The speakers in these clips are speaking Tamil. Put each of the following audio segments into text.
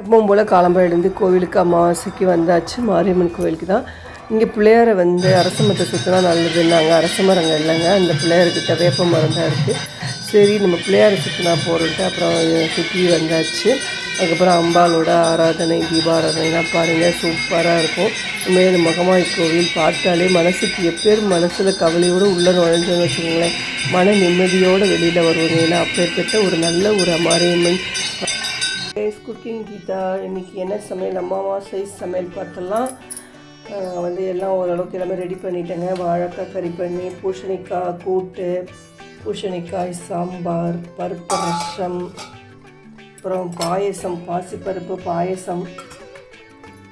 எப்பவும் போல் காலம்பரம் கோவிலுக்கு அமாவாசைக்கு வந்தாச்சு. மாரியம்மன் கோவிலுக்கு தான். இங்கே பிள்ளையாரை வந்து அரச மரத்தை சுற்றினா நல்லதுன்னாங்க. அரச மரங்கள் இல்லைங்க. அந்த பிள்ளையார்கிட்ட வேப்ப மரம் தான் இருக்குது சரி நம்ம பிள்ளையாரை சுற்றினா போகிறோன்ட்டு அப்புறம் சுற்றி வந்தாச்சு. அதுக்கப்புறம் அம்பாலோட ஆராதனை தீபாராதனைலாம் பாருங்கள் சூப்பராக இருக்கும். உண்மையில முகமாய் கோவில் பார்த்தாலே மனசுக்கு எப்பேர் மனசில் கவலையோடு உள்ள நுழைஞ்சோன்னு வச்சுக்கோங்களேன். மன நிம்மதியோடு வெளியில் வருவாங்க. ஏன்னா அப்பேற்பட்ட ஒரு நல்ல ஒரு அமாரியமெண்ட் குக்கிங் கீதா இன்னைக்கு என்ன சமையல்? அமாவாசை சமையல் பார்த்தலாம் வந்து எல்லாம் ஓரளவுக்கு எல்லாமே ரெடி பண்ணிட்டேங்க. வாழைக்காய் கறி பண்ணி பூசணிக்காய் கூட்டு பூசணிக்காய் சாம்பார் பருப்பு ரசம் அப்புறம் பாயசம் பாசிப்பருப்பு பாயசம்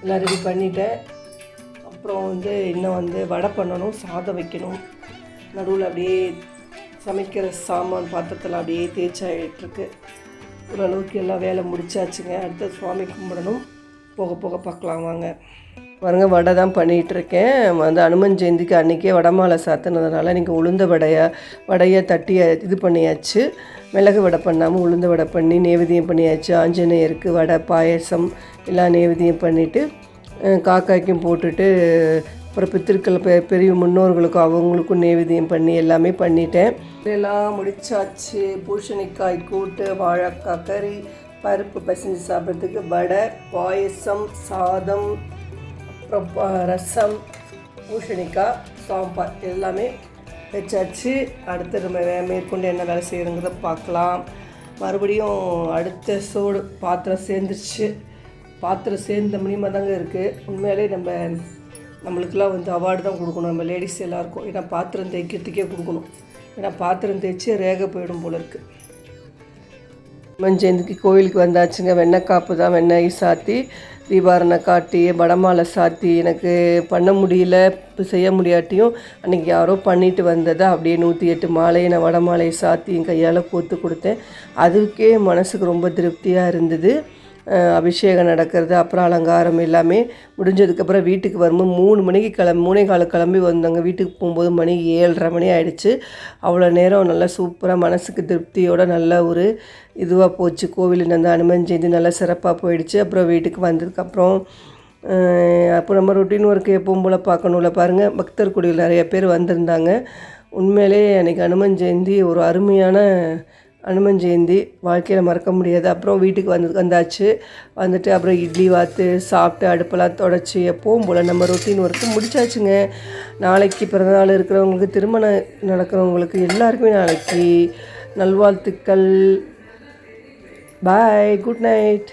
எல்லாம் ரெடி பண்ணிட்டேன். அப்புறம் வந்து இன்னும் வந்து வடை பண்ணணும் சாதம் வைக்கணும். நடுவில் அப்படியே சமைக்கிற சாமான் பாத்திரத்தில் அப்படியே தேய்ச்சாயிட்ருக்கு ஓரளவுக்கு எல்லாம் வேலை முடிச்சாச்சுங்க. அடுத்து சுவாமி கும்பிடணும். போக போக பார்க்கலாம் வாங்க. பாருங்க வடை தான் பண்ணிகிட்டு இருக்கேன் வந்து அனுமன் ஜெயந்திக்கு அன்றைக்கே வடமாலை சாத்தினதுனால இன்றைக்கி உளுந்த வடையை வடையை தட்டி இது பண்ணியாச்சு. மிளகு வடை பண்ணாமல் உளுந்த வடை பண்ணி நேவேதியம் பண்ணியாச்சு. ஆஞ்சநேயருக்கு வடை பாயசம் எல்லாம் நேவேதியம் பண்ணிவிட்டு காக்காய்க்கும் போட்டுட்டு அப்புறம் பித்திருக்கள் பெ பெரிய முன்னோர்களுக்கும் அவங்களுக்கும் நேவேதியம் பண்ணி எல்லாமே பண்ணிட்டேன். எல்லாம் முடிச்சாச்சு. பூஷணிக்காய் கூட்டு வாழைக்காய் கறி பருப்பு பசஞ்சு சாப்பிட்றதுக்கு வடை பாயசம் சாதம் அப்புறம் ரசம் பூசணிக்காய் சாம்பார் எல்லாமே வச்சாச்சு. அடுத்து நம்ம வே- மேற்கொண்டு என்ன வேலை செய்யணுங்கிறத பார்க்கலாம். மறுபடியும் அடுத்த சோடு பாத்திரம் சேர்ந்துருச்சு. பாத்திரம் சேர்ந்த மூலியமாக தாங்க இருக்குது உண்மையிலே நம்ம நம்மளுக்கெல்லாம் வந்து அவார்டு தான் கொடுக்கணும். நம்ம லேடிஸ் எல்லாருக்கும். ஏன்னா பாத்திரம் தேய்க்கிறதுக்கே கொடுக்கணும். ஏன்னா பாத்திரம் தேய்ச்சி ரேகை போயிடும் போல இருக்குது மஞ்சேந்திக்கு கோயிலுக்கு வந்தாச்சுங்க. வெண்ணெய்க்காப்பு தான் வெண்ணெய் சாத்தி தீபாரணை காட்டி வடமாலை சாத்தி. எனக்கு பண்ண முடியல இப்போ செய்ய முடியாட்டியும் அன்றைக்கி யாரோ பண்ணிட்டு வந்ததை அப்படியே நூற்றி எட்டு மாலையை நான் வடமாலையை சாத்தி என் கையால் கோத்து கொடுத்தேன். அதுக்கே மனசுக்கு ரொம்ப திருப்தியாக இருந்தது. அபிஷேகம் நடக்கிறது அப்புறம் அலங்காரம் எல்லாமே முடிஞ்சதுக்கப்புறம் வீட்டுக்கு வரும்போது மூணு மணிக்கு கிளம்பி மூணே கால கிளம்பி வந்தாங்க. வீட்டுக்கு போகும்போது மணி ஏழரை மணி ஆகிடுச்சு அவ்வளோ நேரம் நல்லா சூப்பராக மனசுக்கு திருப்தியோடு நல்ல ஒரு இதுவாக போச்சு. கோவிலில் அந்த அனுமன் ஜெயந்தி நல்லா சிறப்பாக போயிடுச்சு. அப்புறம் வீட்டுக்கு வந்ததுக்கப்புறம் அப்புறம் அப்போ நம்ம ரொட்டீன் ஒர்க்கு எப்பவும் போல் பார்க்கணும்ல. பாருங்கள் பக்தர் குடியில் நிறைய பேர் வந்திருந்தாங்க. உண்மையிலே அன்றைக்கி அனுமன் ஜெயந்தி ஒரு அருமையான அனுமன் ஜெயந்தி வாழ்க்கையில் மறக்க முடியாது. அப்புறம் வீட்டுக்கு வந்து வந்தாச்சு. வந்துட்டு அப்புறம் இட்லி வாத்து சாப்பிட்டு அடுப்பெல்லாம் தொடச்சி எப்போவும் போல் நம்ம ரொட்டீன் ஒர்க்கு முடிச்சாச்சுங்க. நாளைக்கு பிறந்தநாள் இருக்கிறவங்களுக்கு திருமணம் நடக்கிறவங்களுக்கு எல்லாருக்குமே நாளைக்கு நல்வாழ்த்துக்கள். Bye good night